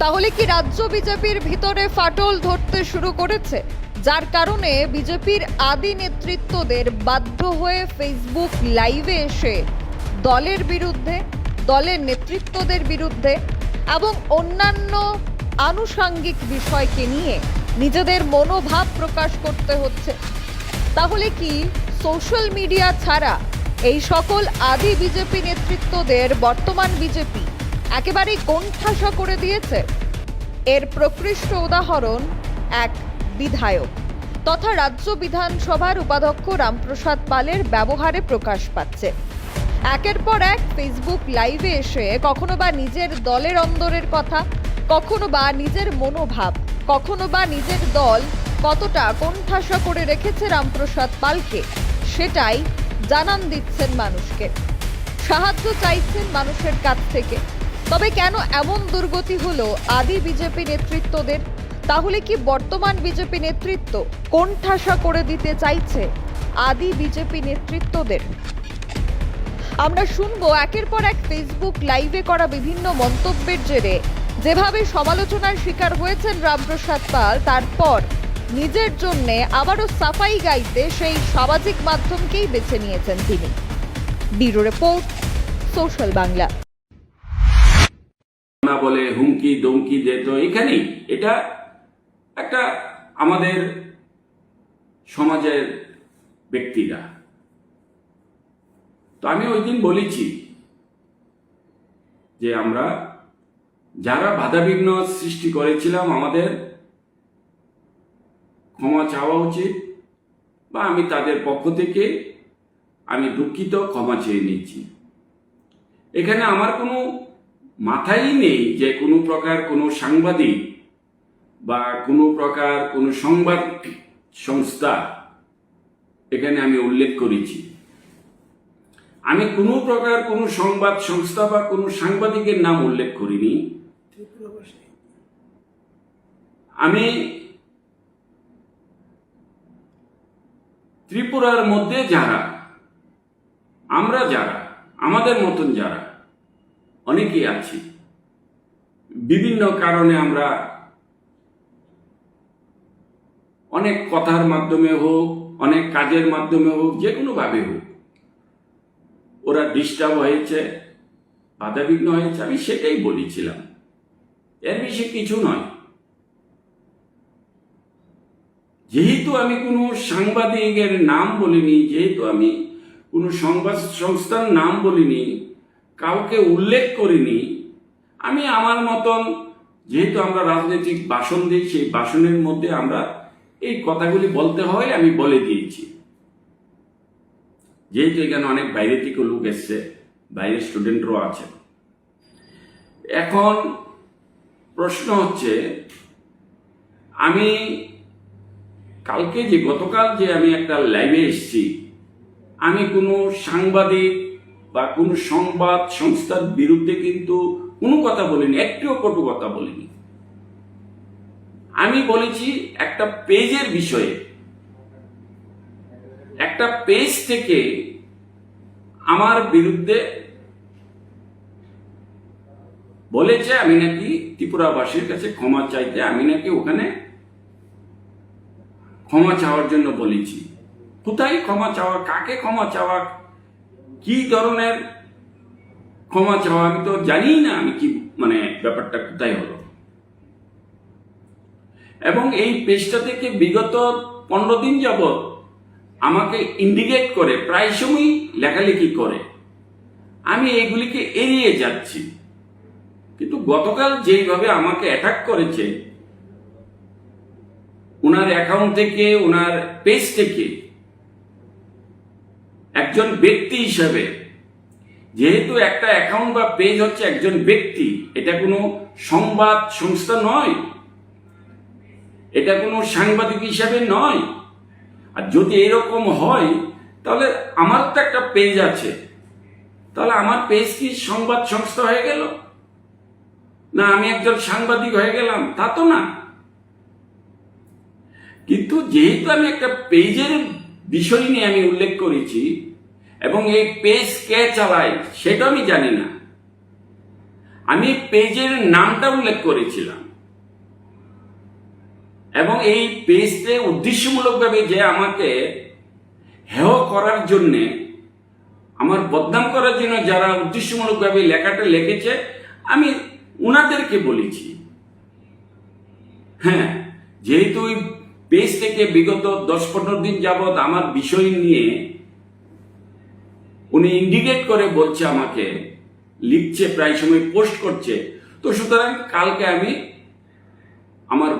তাহলে কি রাজ্য বিজেপির ভিতরে ফাটল ধরতে শুরু করেছে? যার কারণে বিজেপির আদি নেতৃত্বদের বাধ্য হয়ে ফেসবুক লাইভে এসে দলের বিরুদ্ধে, দলের নেতৃত্বদের বিরুদ্ধে এবং অন্যান্য আনুষাঙ্গিক বিষয়কে নিয়ে নিজেদের মনোভাব প্রকাশ করতে হচ্ছে। তাহলে কি সোশ্যাল মিডিয়া ছাড়া এই সকল আদি বিজেপি নেতৃত্বদের বর্তমান বিজেপি একেবারেই কোণঠাসা করে দিয়েছে। এর প্রকৃষ্ট উদাহরণ এক বিধায়ক তথা রাজ্য বিধানসভার উপাধ্যক্ষ রামপ্রসাদ পালের ব্যবহারে প্রকাশ পাচ্ছে। একের পর এক ফেসবুক লাইভে এসে কখনো বা নিজের দলের অন্দরের কথা, কখনো বা নিজের মনোভাব, কখনো বা নিজের দল কতটা কোণঠাসা করে রেখেছে রামপ্রসাদ পালকে, সেটাই জানান দিচ্ছেন মানুষকে। সাহায্য চাইছেন মানুষের কাছ থেকে। তবে কেন এমন দুর্গতি হলো আদি বিজেপি নেতৃত্বদের? তাহলে কি বর্তমান বিজেপি নেতৃত্ব কোণঠাসা করে দিতে চাইছে আদি বিজেপি নেতৃত্বদের? আমরা শুনব একের পর এক ফেসবুক লাইভে করা বিভিন্ন মন্তব্যের জেরে। যেভাবে সমালোচনার শিকার হয়েছেন রামপ্রসাদ পাল, তারপর নিজের জন্যে আবারও সাফাই গাইতে সেই সামাজিক মাধ্যমকেই বেছে নিয়েছেন তিনি। Bureau report, social Bangla. না বলে হুমকি দমকি দিত এখানেই। এটা একটা আমাদের সমাজের ব্যক্তিরা। তো আমি ওই দিন বলেছি যে আমরা যারা বাধাবিঘ্ন সৃষ্টি করেছিলাম আমাদের, ক্ষমা চাওয়া উচিত বা আমি তাদের পক্ষ থেকে আমি দুঃখিত, ক্ষমা চেয়ে নিচ্ছি এখানে আমার কোনো মাথায় নেই যে কোনো প্রকার কোনো সাংবাদিক বা কোনো প্রকার কোনো সংবাদ সংস্থা এখানে আমি উল্লেখ করেছি। আমি কোনো প্রকার কোনো সংবাদ সংস্থা বা কোনো সাংবাদিকের নাম উল্লেখ করিনি। আমি ত্রিপুরার মধ্যে যারা, আমরা যারা, আমাদের মতন যারা অনেকেই আছি। বিভিন্ন কারণে আমরা অনেক কথার মাধ্যমে হোক, অনেক কাজের মাধ্যমে হোক, যে কোনোভাবে হোক, ওরা ডিস্টার্ব হয়েছে, বাধাবিঘ্ন হয়েছে, আমি সেটাই বলেছিলাম। এর বেশি কিছু নয়। যেহেতু আমি কোনো সাংবাদিকের নাম বলিনি, যেহেতু আমি কোনো সংবাদ সংস্থার নাম বলিনি কাউকে উল্লেখ করিনি, আমি আমার মতন যেহেতু আমরা রাজনৈতিক বাসন দিই, সেই ভাষণের মধ্যে আমরা এই কথাগুলি বলতে হয়, আমি বলে দিয়েছি। যেহেতু এখানে অনেক বাইরে থেকে লোক এসছে, বাইরের স্টুডেন্টরাও আছে। এখন প্রশ্ন হচ্ছে, আমি কালকে যে গতকাল যে আমি একটা লাইভে এসেছি, আমি কোনো সাংবাদিক বা কোনো সংবাদ সংস্থার বিরুদ্ধে কিন্তু কোনো কথা বলিনি, একটিও কটু কথা বলিনি। আমি বলেছি একটা পেজের বিষয়ে, একটা পেজ থেকে আমার বিরুদ্ধে বলেছে, আমি নাকি ত্রিপুরাবাসীর কাছে ক্ষমা চাইতে, আমি নাকি ওখানে ক্ষমা চাওয়ার জন্য বলেছি। কোথায় ক্ষমা চাওয়া, কাকে ক্ষমা চাওয়া কি ধরনের ক্ষমা চাওয়া, আমি তো জানি না আমি কি মানে ব্যাপারটা কোথায় হলো। এবং এই পেজটা থেকে বিগত পনেরো দিন যাবৎ আমাকে ইন্ডিকেট করে, প্রায় সময়ই লেখালেখি করে। আমি এইগুলিকে এড়িয়ে যাচ্ছি। কিন্তু গতকাল যেইভাবে আমাকে অ্যাটাক করেছে ওনার অ্যাকাউন্ট থেকে ওনার পেজ থেকে একজন ব্যক্তি হিসাবে। যেহেতু একটা অ্যাকাউন্ট বা পেজ হচ্ছে একজন ব্যক্তি, এটা কোনো সংবাদ সংস্থা নয়। এটা কোনো সাংবাদিক হিসাবে নয়। আর যদি এরকম হয়, তাহলে আমার তো একটা পেজ আছে। তাহলে আমার পেজ কি সংবাদ সংস্থা হয়ে গেল? না, আমি একজন সাংবাদিক হয়ে গেলাম, তা তো না। কিন্তু যেহেতু আমি একটা পেজের বিষয় নিয়ে আমি উল্লেখ করেছি এবং এই পেজ কে চালায়, সেটা আমি জানি না। আমি পেজের নামটা উল্লেখ করেছিলাম। এবং এই পেজতে উদ্দেশ্যমূলকভাবে যে আমাকে হেয় করার জন্যে, আমার বদনাম করার জন্য যারা উদ্দেশ্যমূলকভাবে লেখাটা লিখেছে, আমি উনাদেরকে বলেছি। হ্যাঁ যেহেতু ওই পেজ থেকে বিগত দশ পনেরো দিন যাবৎ আমার বিষয় নিয়ে উনি ইন্ডিকেট করে বলছে আমাকে, লিখছে, প্রায় সময় পোস্ট করছে। তো সুতরাং কালকে আমি আমার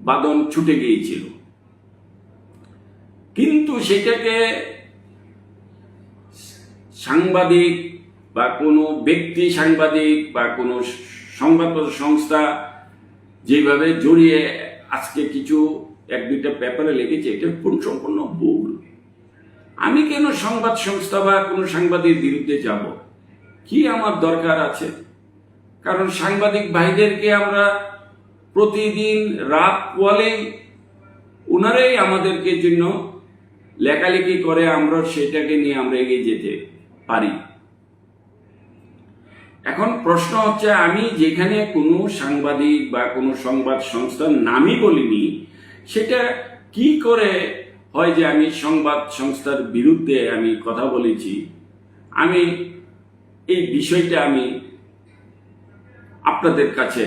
বাদন ছুটে গিয়েছিল। কিন্তু সেটাকে সাংবাদিক বা কোনো ব্যক্তি সাংবাদিক বা কোনো সংবাদপত্র সংস্থা যেভাবে জড়িয়ে আজকে কিছু এক দুইটা পেপারে লেগেছে এটা সম্পূর্ণ ভুল। আমি কেন সংবাদ সংস্থা বা কোনো সাংবাদিক বিরুদ্ধে যাব? কি আমার দরকার আছে? কারণ সাংবাদিক ভাইদেরকে আমরা প্রতিদিন রাত পোয়ালেই ওনারাই আমাদেরকে জন্য লেখালেখি করে আমরা সেটাকে নিয়ে আমরা এগিয়ে যেতে পারি। এখন প্রশ্ন হচ্ছে, আমি যেখানে কোনো সাংবাদিক বা কোনো সংবাদ সংস্থার নামই বলিনি, সেটা কি করে হয় যে আমি সংবাদ সংস্থার বিরুদ্ধে আমি কথা বলেছি, আমি এই বিষয়টা আমি আপনাদের কাছে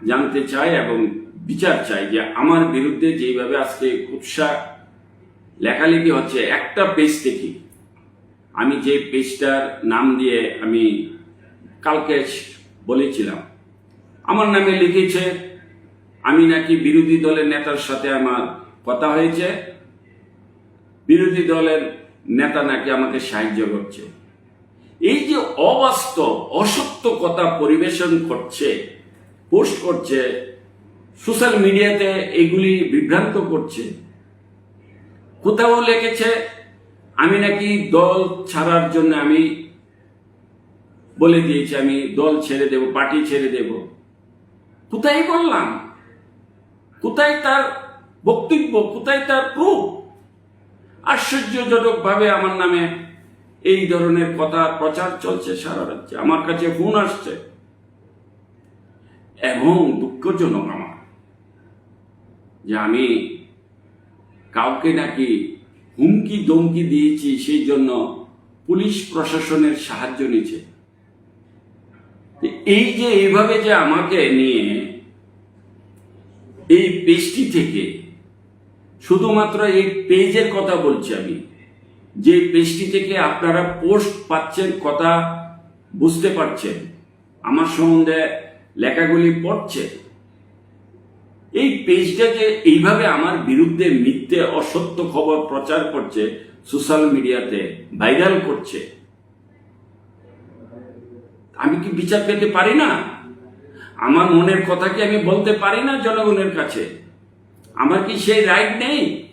জানতে চাই এবং বিচার চাই যে আমার বিরুদ্ধে যেভাবে আজকে কুৎসা লেখালেখি হচ্ছে, একটা পেজ থেকে আমি যে পেজটার নাম দিয়ে আমি কালকে বলেছিলাম। আমার নামে লিখেছে, আমি নাকি বিরোধী দলের নেতার সাথে আমার কথা হয়েছে বিরোধী দলের নেতা নাকি আমাকে সাহায্য করছে। এই যে অবাস্তব, অসত্য কথা পরিবেশন করছে, পোস্ট করছে, সোশ্যাল মিডিয়াতে এগুলি বিভ্রান্ত করছে। কোথাও লিখেছে, আমি নাকি দল ছাড়ার জন্য আমি বলে দিয়েছি, আমি দল ছেড়ে দেব, পার্টি ছেড়ে দেব। কোথায় বললাম? কোথায় তার বক্তব্য, কোথায় তার প্রুফ? আশ্চর্যজনক ভাবে আমার নামে এই ধরনের কথা প্রচার চলছে সারা রাজ্যে। আমার কাছে ফোন আসছে। এবং দুঃখজনক আমার, যে আমি কাউকে নাকি হুমকি দমকি দিয়েছি, সেই জন্য পুলিশ প্রশাসনের সাহায্য নিচ্ছে। এই যে, এইভাবে যে আমাকে নিয়ে, এই পেজটি থেকে শুধুমাত্র এই পেজের কথা বলছি আমি। যে পেজটি থেকে আপনারা পোস্ট পাচ্ছেন কথা বুঝতে পারছেন, আমার সম্বন্ধে লেখাগুলি পড়ছে এই পেজটা যে এইভাবে আমার বিরুদ্ধে মিথ্যে, অসত্য খবর প্রচার করছে, সোশ্যাল মিডিয়াতে ভাইরাল করছে, আমি কি বিচার পেতে পারি না? আমার মনের কথা কি আমি বলতে পারি না জনগণের কাছে? আমার কি সেই রাইট নেই?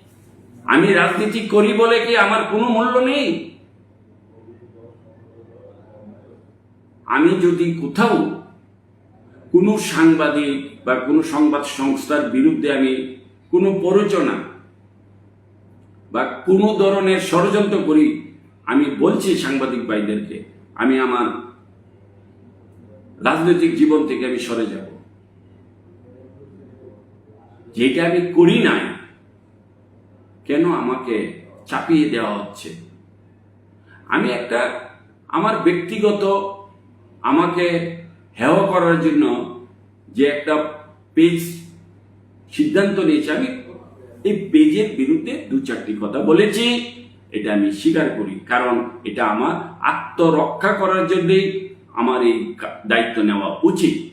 আমি রাজনীতি করি বলে কি আমার কোনো মূল্য নেই? আমি যদি কোথাও কোনো সাংবাদিক বা কোনো সংবাদ সংস্থার বিরুদ্ধে আমি কোনো প্ররোচনা বা কোনো ধরনের ষড়যন্ত্র করি, আমি বলছি সাংবাদিক ভাইদেরকে, আমি আমার রাজনৈতিক জীবন থেকে আমি সরে যাব। যেটা আমি করি নাই, কেন আমাকে চাপিয়ে দেওয়া হচ্ছে? আমি একটা, আমার ব্যক্তিগত আমাকে হেয় করার জন্য যে একটা পেজ সিদ্ধান্ত নিয়েছে, আমি এই পেজের বিরুদ্ধে দু চারটি কথা বলেছি, এটা আমি স্বীকার করি। কারণ এটা আমার আত্মরক্ষা করার জন্যই আমার এই দায়িত্ব নেওয়া উচিত।